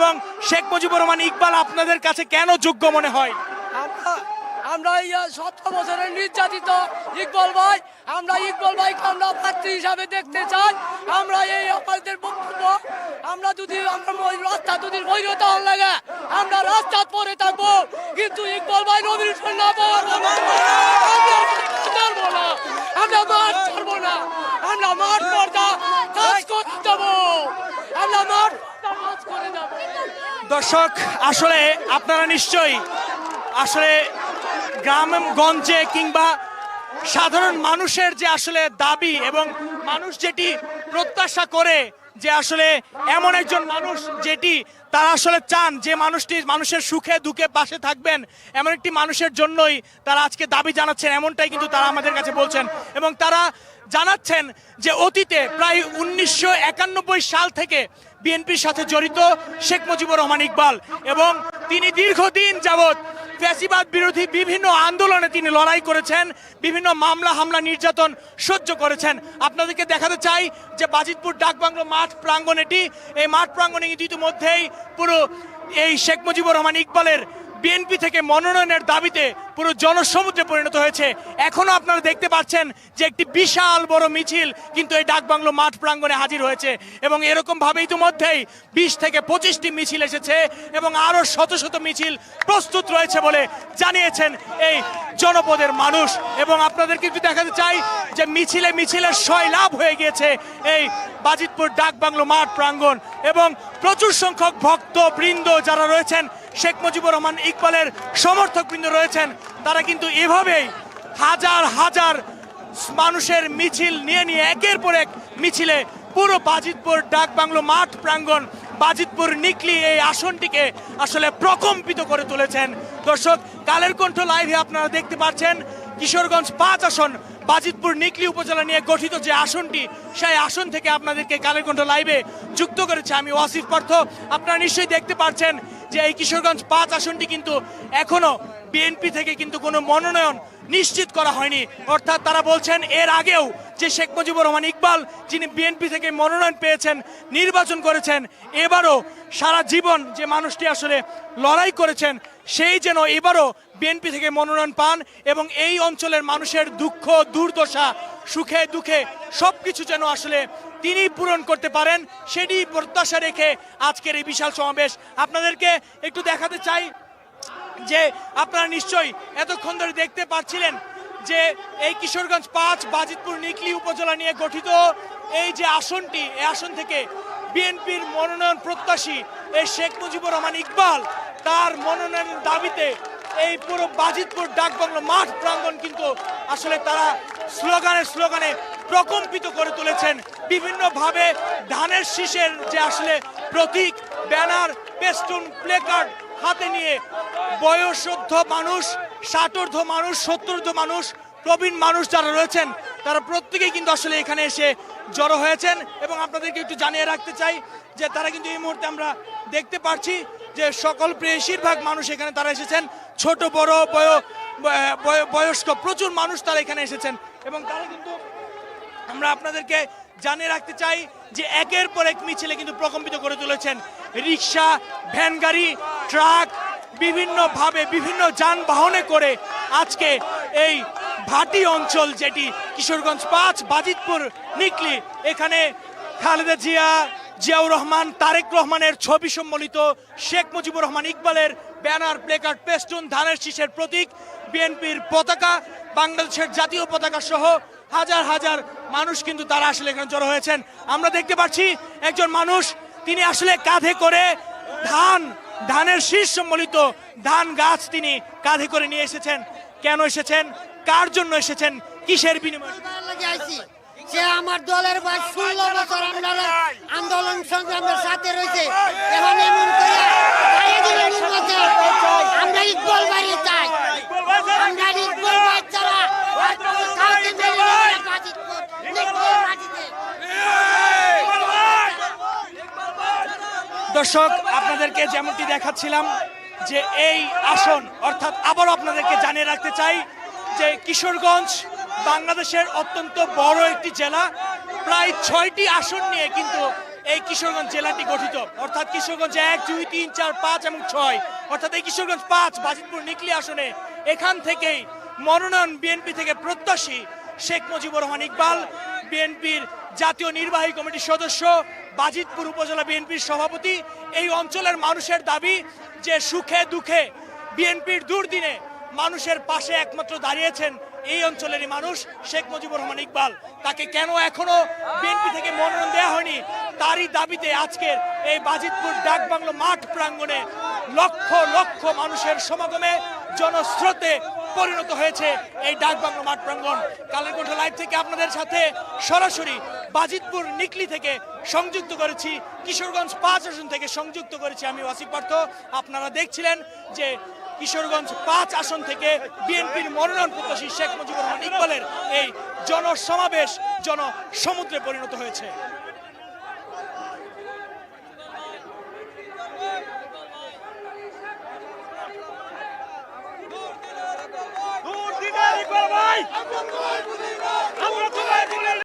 এবং শেখ মুজিবুর রহমান ইকবাল আপনাদের কাছে কেন যোগ্য মনে হয়? আমরা বছরের নির্যাতিত ইকবল ভাই, আমরা ইকবল ভাইকে আমরা হিসাবে দেখতে চাই। আমরা এই আমাদের বক্তব্য, আমরা যদি, আমরা রাস্তা যদি হল লাগে, আমরা রাস্তা পরে থাকব। কিন্তু ইকবল ভাই পাওয়ার আমরা ছাড়বো না আমরা মাঠ ছাড়বো না আমরা মাঠ পর্দা কাজ করে দেবো আমরা মাঠ পর্দা কাজ করে দেবো দর্শক, আসলে আপনারা নিশ্চয়ই, আসলে গ্রামগঞ্জে কিংবা সাধারণ মানুষের যে আসলে দাবি এবং মানুষ যেটি প্রত্যাশা করে যে আসলে এমন একজন মানুষ যেটি তারা আসলে চান যে মানুষটি মানুষের সুখে দুঃখে পাশে থাকবেন, এমন একটি মানুষের জন্যই তারা আজকে দাবি জানাচ্ছেন, এমনটাই কিন্তু তারা আমাদের কাছে বলছেন। এবং তারা জানাচ্ছেন যে অতীতে প্রায় উনিশশো একানব্বই সাল থেকে বিএনপির সাথে জড়িত শেখ মুজিবুর রহমান ইকবাল এবং তিনি দীর্ঘদিন যাবৎ ফ্যাসিবাদ বিরোধী বিভিন্ন আন্দোলনে তিনি লড়াই করেছেন, বিভিন্ন মামলা, হামলা, নির্যাতন সহ্য করেছেন। আপনাদেরকে দেখাতে চাই যে বাজিতপুর ডাকবাংলো মাঠ প্রাঙ্গণ এটি। এই মাঠ প্রাঙ্গণে ইতিমধ্যেই পুরো এই শেখ মুজিবুর রহমান ইকবালের বিএনপি থেকে মনোনয়নের দাবিতে পুরো জনসমুদ্রে পরিণত হয়েছে। এখনও আপনারা দেখতে পাচ্ছেন যে একটি বিশাল বড় মিছিল কিন্তু এই ডাকবাংলো মাঠ প্রাঙ্গণে হাজির হয়েছে এবং এরকমভাবে ইতিমধ্যেই বিশ থেকে পঁচিশটি মিছিল এসেছে এবং আরও শত শত মিছিল প্রস্তুত রয়েছে বলে জানিয়েছেন এই জনপদের মানুষ। এবং আপনাদেরকে একটু দেখাতে চাই যে মিছিলে মিছিলে শয় লাভ হয়ে গিয়েছে এই বাজিতপুর ডাক বাংলো মাঠ প্রাঙ্গণ। এবং প্রচুর সংখ্যক ভক্ত বৃন্দ যারা রয়েছেন, শেখ মুজিবুর রহমান ইকবালের সমর্থক বৃন্দ রয়েছেন, তারা কিন্তু এভাবেই হাজার হাজার মানুষের মিছিল নিয়ে নিয়ে একের পর এক মিছিলে পুরো বাজিতপুর ডাক বাংলো মাঠ প্রাঙ্গণ বাজিতপুর নিকলি এই আসনটিকে আসলে প্রকম্পিত করে তুলেছেন। দর্শক, কালের কণ্ঠ লাইভে আপনারা দেখতে পাচ্ছেন, কিশোরগঞ্জ পাঁচ আসন, বাজিতপুর নিকলি উপজেলা নিয়ে গঠিত যে আসনটি, সেই আসন থেকে আপনাদেরকে কালের কণ্ঠ লাইভে যুক্ত করেছে আমি ওয়াসিফ পার্থ। আপনারা নিশ্চয়ই দেখতে পাচ্ছেন যে এই কিশোরগঞ্জ পাঁচ আসনটি কিন্তু এখনও বিএনপি থেকে কিন্তু কোনো মনোনয়ন নিশ্চিত করা হয়নি। অর্থাৎ তারা বলছেন এর আগেও যে শেখ মুজিবুর রহমান ইকবাল, যিনি বিএনপি থেকে মনোনয়ন পেয়েছেন, নির্বাচন করেছেন, এবারও সারা জীবন যে মানুষটি আসলে লড়াই করেছেন, সেই যেন এবারও বিএনপি থেকে মনোনয়ন পান এবং এই অঞ্চলের মানুষের দুঃখ, দুর্দশা, সুখে দুঃখে সব কিছু যেন আসলে তিনি পূরণ করতে পারেন সেটি প্রত্যাশা রেখে আজকের এই বিশাল সমাবেশ। আপনাদেরকে একটু দেখাতে চাই যে আপনারা নিশ্চয়ই এতক্ষণ ধরে দেখতে পাচ্ছিলেন যে এই কিশোরগঞ্জ পাঁচ, বাজিতপুর, নিকলি উপজেলা নিয়ে গঠিত এই যে আসনটি, এই আসন থেকে বিএনপির মনোনয়ন প্রত্যাশী এই শেখ মুজিবুর রহমান ইকবাল, তার মনোনয়নের দাবিতে এই পুরো বাজিতপুর ডাকবাংলো মাঠ প্রাঙ্গণ কিন্তু আসলে তারা স্লোগানে স্লোগানে প্রকম্পিত করে তুলেছেন। বিভিন্নভাবে ধানের শীষের যে আসলে প্রতীক, ব্যানার, পেস্টুন, প্লেকার্ড হাতে নিয়ে বয়সোদ্ধ মানুষ ষাটোর্ধ মানুষ সত্তরধ মানুষ, প্রবীণ মানুষ যারা রয়েছেন, তারা প্রত্যেকেই কিন্তু আসলে এখানে এসে জড়ো হয়েছেন এবং আপনাদেরকে একটু জানিয়ে রাখতে চাই যে তারা কিন্তু এই মুহূর্তে আমরা দেখতে পাচ্ছি যে সকল বেশিরভাগ মানুষ এখানে তারা এসেছেন। ছোট, বড় বয়- বয়স্ক, প্রচুর মানুষ তারা এখানে এসেছেন এবং তারা কিন্তু আমরা আপনাদেরকে জানিয়ে রাখতে চাই যে একের পর এক মিছিলে কিন্তু প্রকম্পিত করে তুলেছেন রিক্সা, ভ্যান গাড়ি, ট্রাক, বিভিন্নভাবে বিভিন্ন যানবাহনে করে আজকে এই ভাটি অঞ্চল যেটি কিশোরগঞ্জ পাঁচ, বাজিতপুর, নিকলি, এখানে খালেদা জিয়া, জিয়াউর রহমান, তারেক রহমানের ছবি সম্বলিত শেখ মুজিবুর রহমান ইকবালের ব্যানার, প্লেকার্ড, পেস্টুন, ধানের শীষের প্রতীক, বিএনপির পতাকা, বাংলাদেশের জাতীয় পতাকা সহ হাজার হাজার মানুষ কিন্তু তারা আসলে এখানে জড়ো হয়েছেন। আমরা দেখতে পাচ্ছি একজন মানুষ, তিনি আসলে কাঁধে করে ধান, ধানের শীষ সম্বলিত ধান গাছ তিনি কাঁধে করে নিয়ে এসেছেন। কেন এসেছেন? কার জন্য এসেছেন? কিসের বিনিময়ে? সে আমার দলের বয়স ষোলো বছর আন্দোলন সংগ্রামের সাথে রয়েছে, এখন এমন করে গায়ে দিলে নির্বাচন। আমরা ইকবল বাড়ি চাই আমরা ইকবল বাড়ি ছাড়া আর কোনো কাউকে মেনে নেব না বাজিতপুর, নিকলির মাটিতে। দর্শক, আপনাদেরকে যেমনটি দেখাচ্ছিলাম যে এই আসন, অর্থাৎ আবারও আপনাদেরকে জানিয়ে রাখতে চাই যে কিশোরগঞ্জ বাংলাদেশের অত্যন্ত বড় একটি জেলা। প্রায় ছয়টি আসন নিয়ে কিন্তু এই কিশোরগঞ্জ জেলাটি গঠিত। অর্থাৎ কিশোরগঞ্জ এক, দুই, তিন, চার, পাঁচ এবং ছয়। অর্থাৎ এই কিশোরগঞ্জ পাঁচ বাজিতপুর নিকলি আসনে। এখান থেকেই মনোনয়ন বিএনপি থেকে প্রত্যাশী শেখ মুজিবুর রহমান ইকবাল। বিএনপির জাতীয় নির্বাহী কমিটির সদস্য বাজিতপুর উপজেলা বিএনপির সভাপতি। এই অঞ্চলের মানুষের দাবি যে সুখে দুঃখে বিএনপির দুর্দিনে মানুষের পাশে একমাত্র দাঁড়িয়েছেন এই অঞ্চলেরই মানুষ শেখ মুজিবুর রহমান ইকবাল। তাকে কেন এখনও বিএনপি থেকে মনোনয়ন দেওয়া হয়নি? তারই দাবিতে আজকের এই বাজিতপুর ডাকবাংলো মাঠ প্রাঙ্গণে লক্ষ লক্ষ মানুষের সমাগমে জনস্রোতে পরিণত হয়েছে এই ডাকবাংলো মাঠ প্রাঙ্গন কালের কণ্ঠ লাইভ থেকে আপনাদের সাথে সরাসরি বাজিতপুর নিকলি থেকে সংযুক্ত করেছি, কিশোরগঞ্জ পাঁচ আসন থেকে সংযুক্ত করেছি আমি, ওয়াসিফ পার্থ। আপনারা দেখছিলেন যে কিশোরগঞ্জ পাঁচ আসন থেকে বিএনপির মনোনয়ন প্রত্যাশী শেখ মুজিবুর রহমান ইকবালের এই জনসমাবেশ জনসমুদ্রে পরিণত হয়েছে।